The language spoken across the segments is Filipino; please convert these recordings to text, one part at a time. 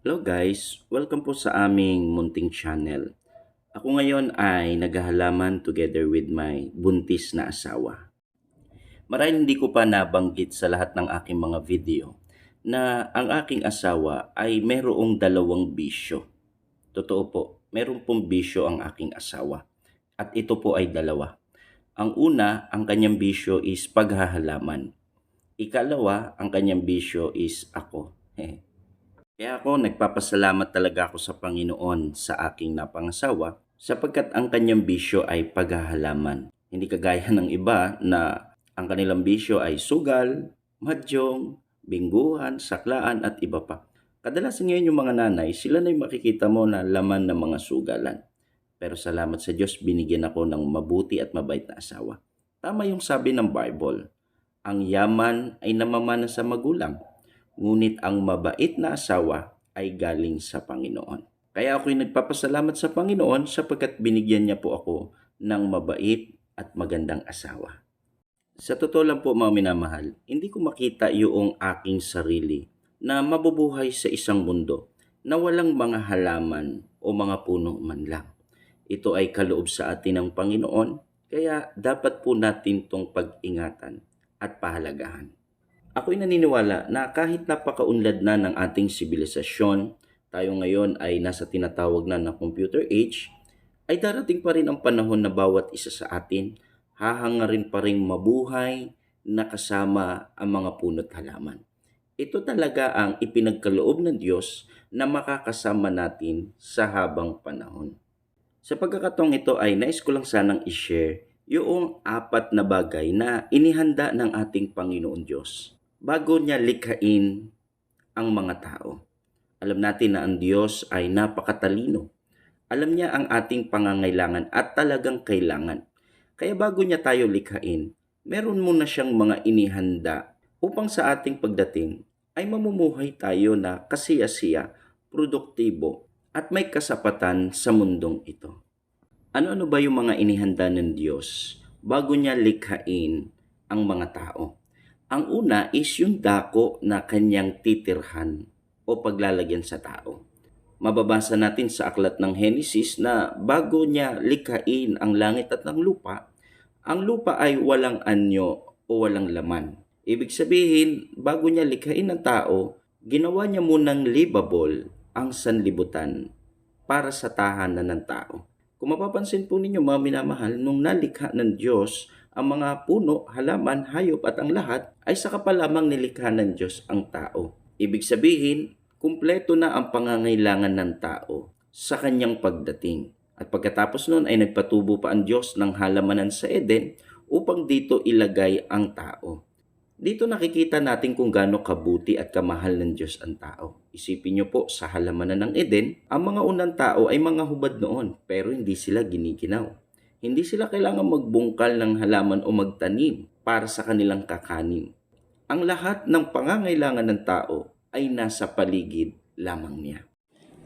Hello guys, welcome po sa aming munting channel. Ako ngayon ay naghahalaman together with my buntis na asawa. Marahil hindi ko pa nabanggit sa lahat ng aking mga video na ang aking asawa ay merong dalawang bisyo. Totoo po, meron pong bisyo ang aking asawa. At ito po ay dalawa. Ang una, ang kanyang bisyo is paghahalaman. Ikalawa, ang kanyang bisyo is ako. Kaya ako nagpapasalamat talaga ako sa Panginoon sa aking napangasawa sapagkat ang kanyang bisyo ay paghahalaman. Hindi kagaya ng iba na ang kanilang bisyo ay sugal, madyong, bingguhan, saklaan at iba pa. Kadalasan ngayon yung mga nanay, sila na yung makikita mo na laman ng mga sugalan. Pero salamat sa Diyos, binigyan ako ng mabuti at mabait na asawa. Tama yung sabi ng Bible, ang yaman ay namamana sa magulang ngunit ang mabait na asawa ay galing sa Panginoon. Kaya ako'y nagpapasalamat sa Panginoon sapagkat binigyan niya po ako ng mabait at magandang asawa. Sa totoo lang po mga minamahal, hindi ko makita yung aking sarili na mabubuhay sa isang mundo na walang mga halaman o mga puno man lang. Ito ay kaloob sa atin ng Panginoon, kaya dapat po natin itong pag-ingatan at pahalagahan. Ako'y naniniwala na kahit napakaunlad na ng ating sibilisasyon, tayo ngayon ay nasa tinatawag na na computer age, ay darating pa rin ang panahon na bawat isa sa atin hahangarin pa rin mabuhay na kasama ang mga puno't halaman. Ito talaga ang ipinagkaloob ng Diyos na makakasama natin sa habang panahon. Sa pagkakataong ito ay nais ko lang sanang i-share yung apat na bagay na inihanda ng ating Panginoon Diyos bago niya likhain ang mga tao. Alam natin na ang Diyos ay napakatalino. Alam niya ang ating pangangailangan at talagang kailangan. Kaya bago niya tayo likhain, meron muna siyang mga inihanda upang sa ating pagdating ay mamumuhay tayo na kasiyasiya, produktibo at may kasapatan sa mundong ito. Ano-ano ba yung mga inihanda ng Diyos bago niya likhain ang mga tao? Ang una is yung dako na kanyang titirhan o paglalagyan sa tao. Mababasa natin sa aklat ng Henesis na bago niya likhain ang langit at ang lupa, ang lupa ay walang anyo o walang laman. Ibig sabihin, bago niya likhain ang tao, ginawa niya munang livable ang sanlibutan para sa tahanan ng tao. Kung mapapansin po ninyo mga minamahal, nung nalikha ng Diyos ang mga puno, halaman, hayop at ang lahat ay saka pa lamang nilikha ng Diyos ang tao. Ibig sabihin, kumpleto na ang pangangailangan ng tao sa kanyang pagdating. At pagkatapos nun ay nagpatubo pa ang Diyos ng halamanan sa Eden upang dito ilagay ang tao. Dito nakikita natin kung gaano kabuti at kamahal ng Diyos ang tao. Isipin niyo po, sa halamanan ng Eden, ang mga unang tao ay mga hubad noon, pero hindi sila giniginaw. Hindi sila kailangan magbungkal ng halaman o magtanim para sa kanilang kakanin. Ang lahat ng pangangailangan ng tao ay nasa paligid lamang niya.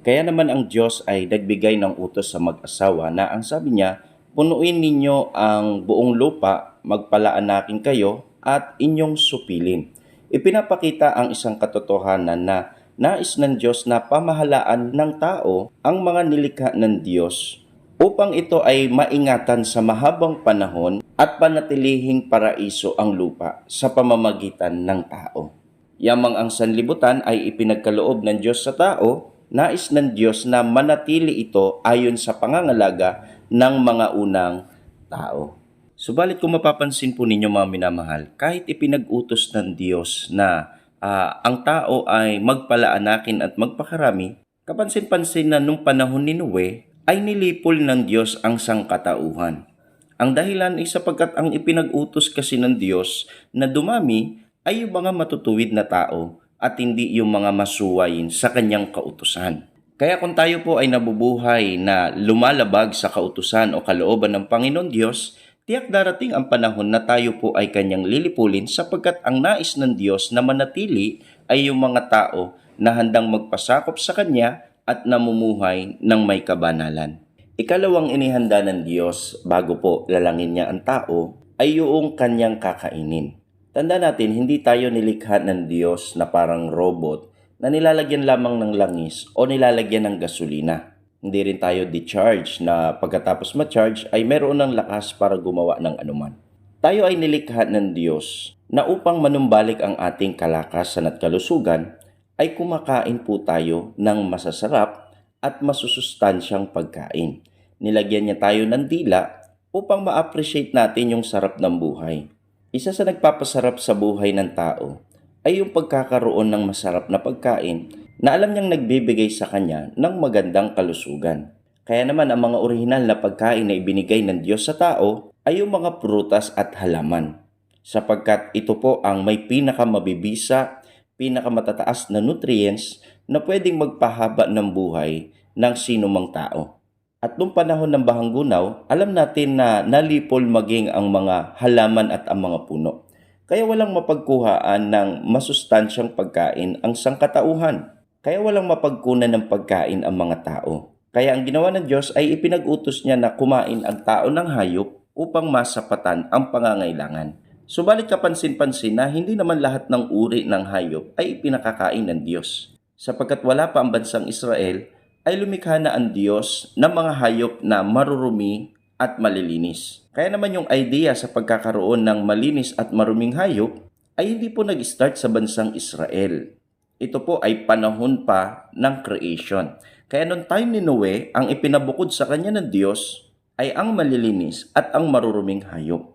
Kaya naman ang Diyos ay nagbigay ng utos sa mag-asawa na ang sabi niya, punuin ninyo ang buong lupa, magpalaanakin kayo at inyong supilin. Ipinapakita ang isang katotohanan na nais ng Diyos na pamahalaan ng tao ang mga nilikha ng Diyos upang ito ay maingatan sa mahabang panahon at panatilihing paraiso ang lupa sa pamamagitan ng tao. Yamang ang sanlibutan ay ipinagkaloob ng Diyos sa tao, nais ng Diyos na manatili ito ayon sa pangangalaga ng mga unang tao. Subalit kung mapapansin po ninyo mga minamahal, kahit ipinag-utos ng Diyos na uh, ang tao ay magpalaanakin at magpakarami, kapansin-pansin na nung panahon ni Noe ay nilipol ng Diyos ang sangkatauhan. Ang dahilan ay sapagkat ang ipinag-utos kasi ng Diyos na dumami ay yung mga matutuwid na tao at hindi yung mga masuwayin sa kanyang kautusan. Kaya kung tayo po ay nabubuhay na lumalabag sa kautusan o kalooban ng Panginoon Diyos, tiyak darating ang panahon na tayo po ay kanyang lilipulin sapagkat ang nais ng Diyos na manatili ay yung mga tao na handang magpasakop sa Kanya at namumuhay ng may kabanalan. Ikalawang inihanda ng Diyos bago po lalangin niya ang tao ay yung kanyang kakainin. Tanda natin, hindi tayo nilikha ng Diyos na parang robot na nilalagyan lamang ng langis o nilalagyan ng gasolina. Hindi rin tayo di-charge na pagkatapos ma-charge ay meron ng lakas para gumawa ng anuman. Tayo ay nilikha ng Diyos na upang manumbalik ang ating kalakasan at kalusugan ay kumakain po tayo ng masasarap at masusustansyang pagkain. Nilagyan niya tayo ng dila upang ma-appreciate natin yung sarap ng buhay. Isa sa nagpapasarap sa buhay ng tao ay yung pagkakaroon ng masarap na pagkain na alam niyang nagbibigay sa kanya ng magandang kalusugan. Kaya naman ang mga orihinal na pagkain na ibinigay ng Diyos sa tao ay yung mga prutas at halaman sapagkat ito po ang may pinakamabibisa, pinakamatataas na nutrients na pwedeng magpahaba ng buhay ng sinumang tao. At noong panahon ng bahanggunaw, alam natin na nalipol maging ang mga halaman at ang mga puno. Kaya walang mapagkuhaan ng masustansyang pagkain ang sangkatauhan. Kaya walang mapagkunan ng pagkain ang mga tao. Kaya ang ginawa ng Diyos ay ipinag-utos niya na kumain ang tao ng hayop upang masapatan ang pangangailangan. Subalit kapansin-pansin na hindi naman lahat ng uri ng hayop ay ipinakakain ng Diyos. Sapagkat wala pa ang bansang Israel, ay lumikha na ang Diyos ng mga hayop na marurumi at malilinis. Kaya naman yung idea sa pagkakaroon ng malinis at maruming hayop ay hindi po nag-start sa bansang Israel. Ito po ay panahon pa ng creation. Kaya noong time ni Noe, ang ipinabukod sa kanya ng Diyos ay ang malilinis at ang maruruming hayop.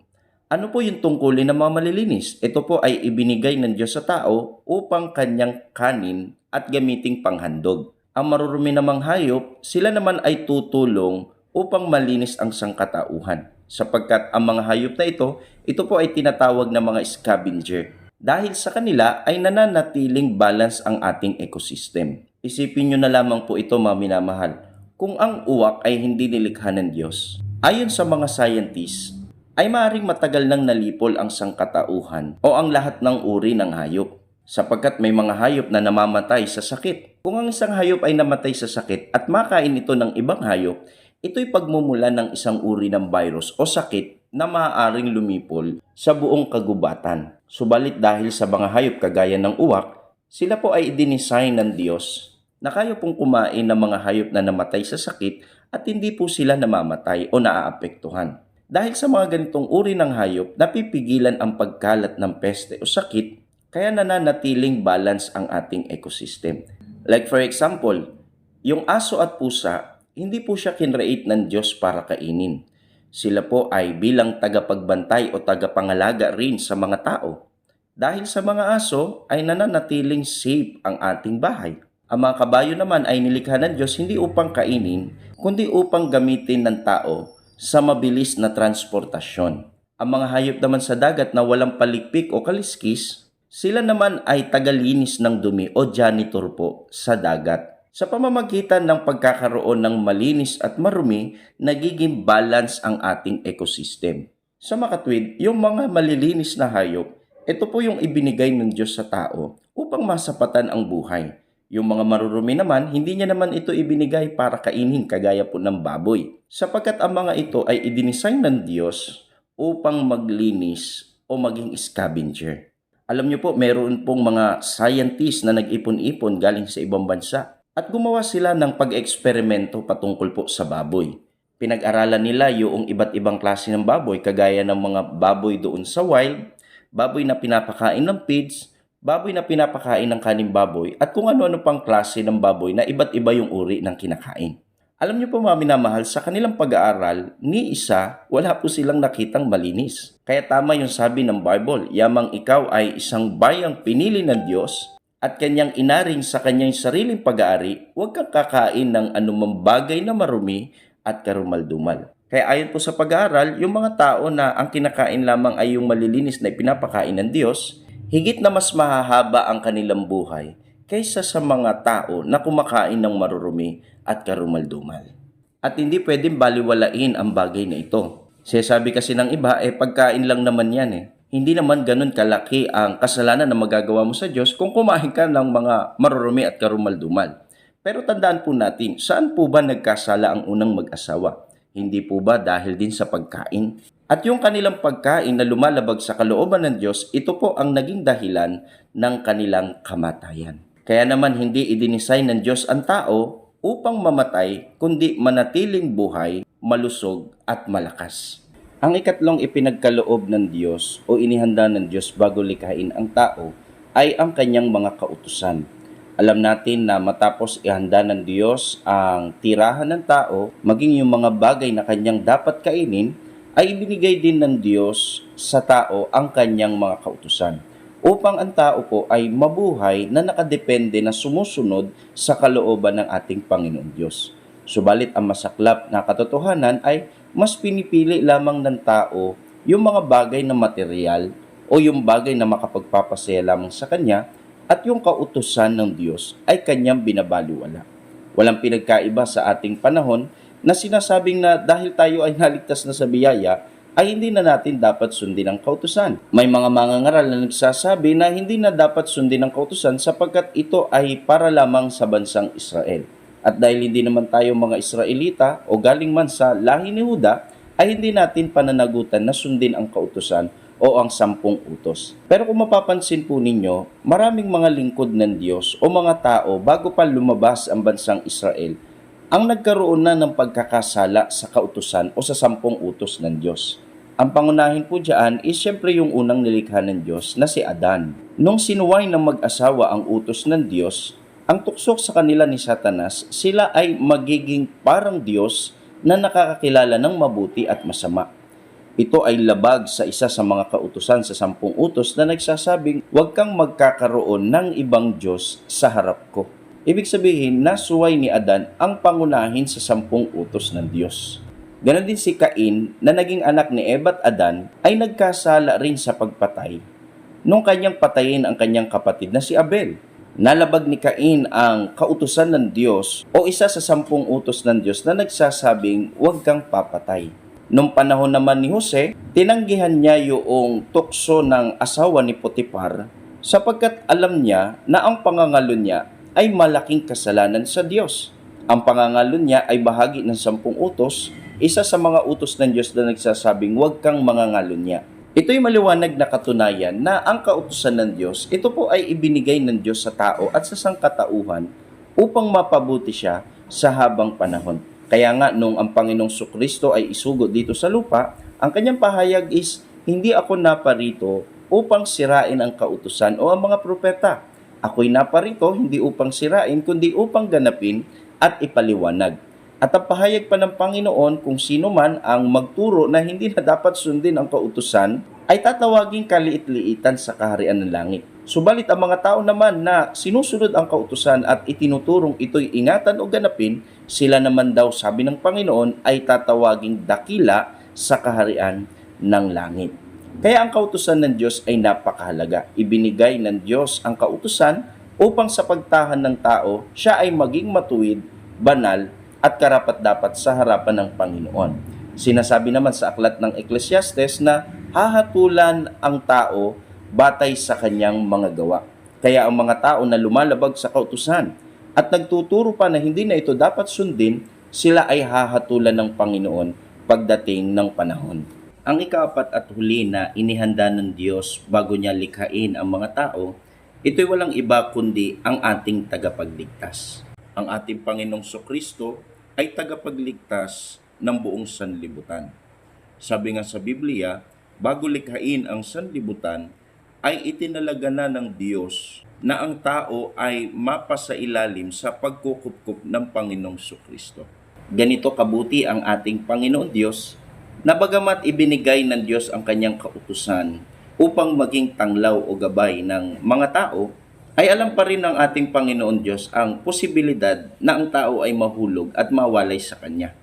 Ano po yung tungkulin ng mga malilinis? Ito po ay ibinigay ng Diyos sa tao upang kanyang kanin at gamiting panghandog. Ang marurumi namang hayop, sila naman ay tutulong upang malinis ang sangkatauhan. Sapagkat ang mga hayop na ito, ito po ay tinatawag na mga scavenger. Dahil sa kanila ay nananatiling balance ang ating ecosystem. Isipin nyo na lamang po ito mga minamahal. Kung ang uwak ay hindi nilikha ng Diyos, ayon sa mga scientists, ay maaaring matagal nang nalipol ang sangkatauhan o ang lahat ng uri ng hayop sapagkat may mga hayop na namamatay sa sakit. Kung ang isang hayop ay namatay sa sakit at makain ito ng ibang hayop, ito'y pagmumula ng isang uri ng virus o sakit na maaaring lumipol sa buong kagubatan. Subalit dahil sa mga hayop kagaya ng uwak, sila po ay dinesign ng Diyos na kaya pong kumain ng mga hayop na namatay sa sakit at hindi po sila namamatay o naaapektuhan. Dahil sa mga ganitong uri ng hayop, napipigilan ang pagkalat ng peste o sakit kaya nananatiling balance ang ating ecosystem. Like for example, yung aso at pusa, hindi po siya kinreate ng Diyos para kainin. Sila po ay bilang tagapagbantay o tagapangalaga rin sa mga tao. Dahil sa mga aso ay nananatiling safe ang ating bahay. Ang mga kabayo naman ay nilikha ng Diyos hindi upang kainin, kundi upang gamitin ng tao sa mabilis na transportasyon. Ang mga hayop naman sa dagat na walang palikpik o kaliskis, sila naman ay tagalinis ng dumi o janitor po sa dagat. Sa pamamagitan ng pagkakaroon ng malinis at marumi, nagiging balance ang ating ecosystem. Sa makatwid, yung mga malilinis na hayop, ito po yung ibinigay ng Diyos sa tao upang masapatan ang buhay. Yung mga marurumi naman, hindi niya naman ito ibinigay para kainin kagaya po ng baboy. Sapagkat ang mga ito ay idinisign ng Diyos upang maglinis o maging scavenger. Alam niyo po, meron pong mga scientists na nag-ipon-ipon galing sa ibang bansa at gumawa sila ng pag-eksperimento patungkol po sa baboy. Pinag-aralan nila yung iba't ibang klase ng baboy kagaya ng mga baboy doon sa wild, baboy na pinapakain ng feeds, baboy na pinapakain ng kaning baboy at kung ano-ano pang klase ng baboy na iba't iba yung uri ng kinakain. Alam niyo po mga minamahal, sa kanilang pag-aaral, ni isa, wala po silang nakitang malinis. Kaya tama yung sabi ng Bible, yamang ikaw ay isang bayang pinili ng Diyos at kanyang inaring sa kanyang sariling pag-aari, huwag kang kakain ng anumang bagay na marumi at karumaldumal. Kaya ayon po sa pag-aaral, yung mga tao na ang kinakain lamang ay yung malilinis na ipinapakain ng Diyos, higit na mas mahahaba ang kanilang buhay kaysa sa mga tao na kumakain ng marurumi at karumaldumal. At hindi pwedeng baliwalain ang bagay na ito. Sinasabi kasi ng iba, eh pagkain lang naman yan eh. Hindi naman ganun kalaki ang kasalanan na magagawa mo sa Diyos kung kumain ka ng mga marurumi at karumaldumal. Pero tandaan po natin, saan po ba nagkasala ang unang mag-asawa? Hindi po ba dahil din sa pagkain? At yung kanilang pagkain na lumalabag sa kalooban ng Diyos, ito po ang naging dahilan ng kanilang kamatayan. Kaya naman hindi idinesign ng Diyos ang tao upang mamatay, kundi manatiling buhay, malusog at malakas. Ang ikatlong ipinagkaloob ng Diyos o inihanda ng Diyos bago likhain ang tao ay ang kanyang mga kautusan. Alam natin na matapos ihanda ng Diyos ang tirahan ng tao, maging yung mga bagay na kanyang dapat kainin, ay ibinigay din ng Diyos sa tao ang kanyang mga kautusan upang ang tao po ay mabuhay na nakadepende na sumusunod sa kalooban ng ating Panginoon Diyos. Subalit ang masaklap na katotohanan ay mas pinipili lamang ng tao yung mga bagay na material o yung bagay na makapagpapasaya lamang sa kanya at yung kautusan ng Diyos ay kanyang binabaliwala. Walang pinagkaiba sa ating panahon na sinasabing na dahil tayo ay naligtas na sa biyaya, ay hindi na natin dapat sundin ang kautusan. May mga mangangaral na nagsasabi na hindi na dapat sundin ang kautusan sapagkat ito ay para lamang sa bansang Israel. At dahil hindi naman tayo mga Israelita o galing man sa lahi ni Huda, ay hindi natin pananagutan na sundin ang kautusan o ang sampung utos. Pero kung mapapansin po ninyo, maraming mga lingkod ng Diyos o mga tao bago pa lumabas ang bansang Israel ang nagkaroon na ng pagkakasala sa kautusan o sa sampung utos ng Diyos. Ang pangunahin po dyan is syempre yung unang nilikha ng Diyos na si Adan. Nung sinuway ng mag-asawa ang utos ng Diyos, ang tuksok sa kanila ni Satanas, sila ay magiging parang Diyos na nakakakilala ng mabuti at masama. Ito ay labag sa isa sa mga kautusan sa sampung utos na nagsasabing, huwag kang magkakaroon ng ibang Diyos sa harap ko. Ibig sabihin, nasuway ni Adan ang pangunahin sa sampung utos ng Diyos. Ganon din si Cain na naging anak ni Eva at Adan ay nagkasala rin sa pagpatay nung kanyang patayin ang kanyang kapatid na si Abel. Nalabag ni Cain ang kautusan ng Diyos o isa sa sampung utos ng Diyos na nagsasabing huwag kang papatay. Nung panahon naman ni Jose, tinanggihan niya yung tukso ng asawa ni Potipar sapagkat alam niya na ang pangangalo niya ay malaking kasalanan sa Diyos. Ang pangangalo niya ay bahagi ng sampung utos, isa sa mga utos ng Diyos na nagsasabing huwag kang mangangalo niya. Ito'y maliwanag na katunayan na ang kautusan ng Diyos, ito po ay ibinigay ng Diyos sa tao at sa sangkatauhan upang mapabuti siya sa habang panahon. Kaya nga nung ang Panginoong Sukristo ay isugo dito sa lupa, ang kanyang pahayag is, hindi ako naparito upang sirain ang kautusan o ang mga propeta Ako'y naparito hindi upang sirain, kundi upang ganapin at ipaliwanag. At ang pahayag pa ng Panginoon kung sino man ang magturo na hindi na dapat sundin ang kautusan, ay tatawaging kaliit-liitan sa kaharian ng langit. Subalit ang mga tao naman na sinusunod ang kautusan at itinuturong ito'y ingatan o ganapin, sila naman daw sabi ng Panginoon ay tatawaging dakila sa kaharian ng langit. Kaya ang kautusan ng Diyos ay napakahalaga. Ibinigay ng Diyos ang kautusan upang sa pagtahan ng tao, siya ay maging matuwid, banal, at karapat-dapat sa harapan ng Panginoon. Sinasabi naman sa aklat ng Ecclesiastes na hahatulan ang tao batay sa kanyang mga gawa. Kaya ang mga tao na lumalabag sa kautusan at nagtuturo pa na hindi na ito dapat sundin, sila ay hahatulan ng Panginoon pagdating ng panahon. Ang ikapat at huli na inihanda ng Diyos bago niya likhain ang mga tao, ito'y walang iba kundi ang ating tagapagligtas. Ang ating Panginoong Sokristo ay tagapagligtas ng buong sanlibutan. Sabi nga sa Biblia, bago likhain ang sanlibutan, ay itinalaga na ng Diyos na ang tao ay mapasailalim sa pagkukupkup ng Panginoong Sokristo. Ganito kabuti ang ating Panginoon Diyos na bagamat ibinigay ng Diyos ang kanyang kautusan upang maging tanglaw o gabay ng mga tao, ay alam pa rin ng ating Panginoon Diyos ang posibilidad na ang tao ay mahulog at mawalay sa Kanya.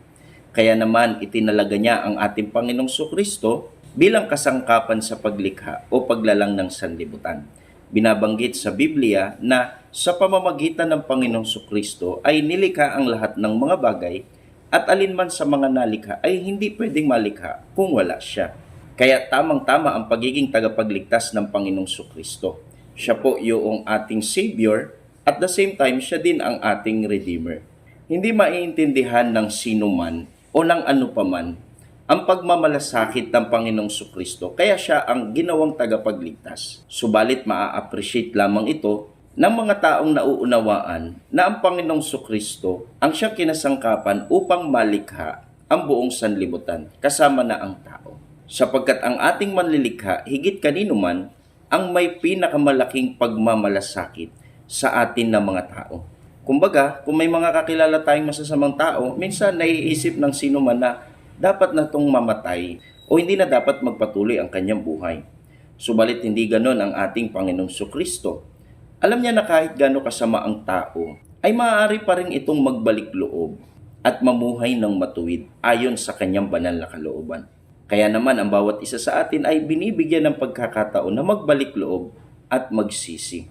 Kaya naman itinalaga niya ang ating Panginoong Sukristo bilang kasangkapan sa paglikha o paglalang ng sanlibutan. Binabanggit sa Biblia na sa pamamagitan ng Panginoong Sukristo ay nilikha ang lahat ng mga bagay at alinman sa mga nalikha ay hindi pwedeng malikha kung wala siya. Kaya tamang-tama ang pagiging tagapagligtas ng Panginoong Sukristo. Siya po yung ating Savior at the same time siya din ang ating Redeemer. Hindi maiintindihan ng sino man o ng ano paman ang pagmamalasakit ng Panginoong Sukristo kaya siya ang ginawang tagapagligtas. Subalit maa-appreciate lamang ito ng mga taong nauunawaan na ang Panginoong Sukristo ang siyang kinasangkapan upang malikha ang buong sanlibutan, kasama na ang tao. Sapagkat ang ating manlilikha, higit kanino man, ang may pinakamalaking pagmamalasakit sa atin na mga tao. Kumbaga, kung may mga kakilala tayong masasamang tao, minsan naiisip ng sino man na dapat na itong mamatay o hindi na dapat magpatuloy ang kanyang buhay. Subalit hindi ganon ang ating Panginoong Sukristo. Alam niya na kahit gano'ng kasama ang tao, ay maaari pa rin itong magbalik loob at mamuhay ng matuwid ayon sa kanyang banal na kalooban. Kaya naman ang bawat isa sa atin ay binibigyan ng pagkakataon na magbalik loob at magsisi.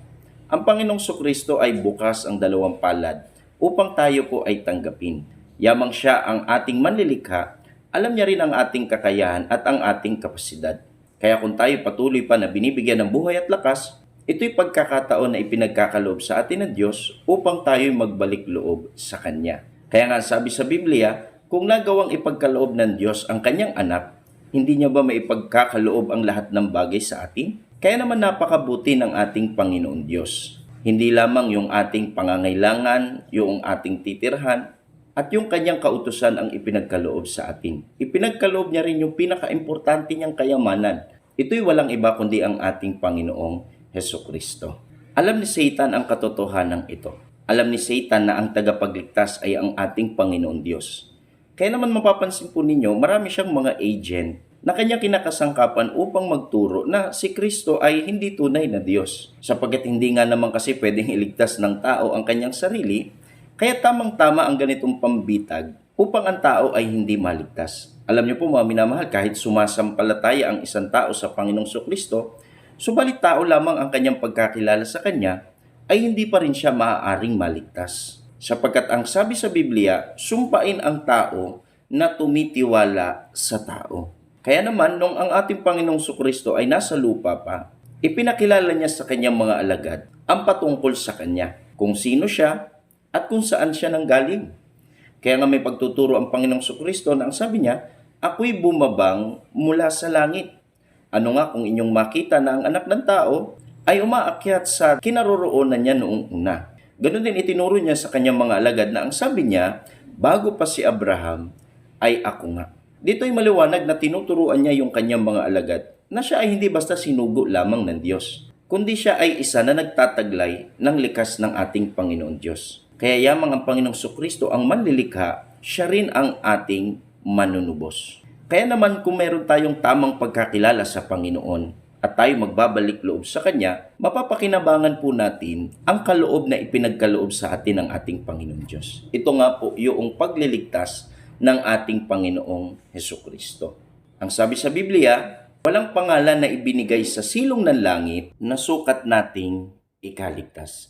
Ang Panginoong Sukristo ay bukas ang dalawang palad upang tayo po ay tanggapin. Yamang siya ang ating manlilikha, alam niya rin ang ating kakayahan at ang ating kapasidad. Kaya kung tayo patuloy pa na binibigyan ng buhay at lakas, ito'y pagkakataon na ipinagkakaloob sa atin ng Diyos upang tayo'y magbalik loob sa Kanya. Kaya nga sabi sa Biblia, kung nagawang ipagkaloob ng Diyos ang Kanyang anak, hindi niya ba maipagkakaloob ang lahat ng bagay sa atin? Kaya naman napakabuti ng ating Panginoon Diyos. Hindi lamang yung ating pangangailangan, yung ating titirhan, at yung kanyang kautusan ang ipinagkaloob sa atin. Ipinagkaloob niya rin yung pinaka-importante niyang kayamanan. Ito'y walang iba kundi ang ating Panginoong Heso Kristo. Alam ni Satan ang katotohanan ito. Alam ni Satan na ang tagapagligtas ay ang ating Panginoon Diyos. Kaya naman mapapansin po ninyo, marami siyang mga agent na kanyang kinakasangkapan upang magturo na si Kristo ay hindi tunay na Diyos. Sapagkat hindi nga naman kasi pwedeng iligtas ng tao ang kanyang sarili, kaya tamang-tama ang ganitong pambitag upang ang tao ay hindi maligtas. Alam niyo po mga minamahal, kahit sumasampalataya ang isang tao sa Panginoong Kristo, subalit tao lamang ang kanyang pagkakilala sa Kanya, ay hindi pa rin siya maaaring maligtas. Sapagkat ang sabi sa Biblia, sumpain ang tao na tumitiwala sa tao. Kaya naman, nung ang ating Panginoong Kristo ay nasa lupa pa, ipinakilala niya sa kanyang mga alagad ang patungkol sa kanya, kung sino siya at kung saan siya nanggaling. Kaya nga may pagtuturo ang Panginoong Kristo na ang sabi niya, Ako'y bumabang mula sa langit. Ano nga kung inyong makita na ang anak ng tao ay umaakyat sa kinaroroonan niya noong una. Ganon din itinuro niya sa kanyang mga alagad na ang sabi niya, bago pa si Abraham, ay ako nga. Dito'y maliwanag na tinuturuan niya yung kanyang mga alagad na siya ay hindi basta sinugo lamang ng Diyos, kundi siya ay isa na nagtataglay ng likas ng ating Panginoon Diyos. Kaya yamang ang Panginoong Sukristo ang manlilikha, siya rin ang ating manunubos. Kaya naman kung meron tayong tamang pagkakilala sa Panginoon at tayo magbabalik loob sa Kanya, mapapakinabangan po natin ang kaloob na ipinagkaloob sa atin ng ating Panginoon Diyos. Ito nga po yung pagliligtas ng ating Panginoong Heso Kristo. Ang sabi sa Biblia, walang pangalan na ibinigay sa silong ng langit na sukat nating ikaligtas.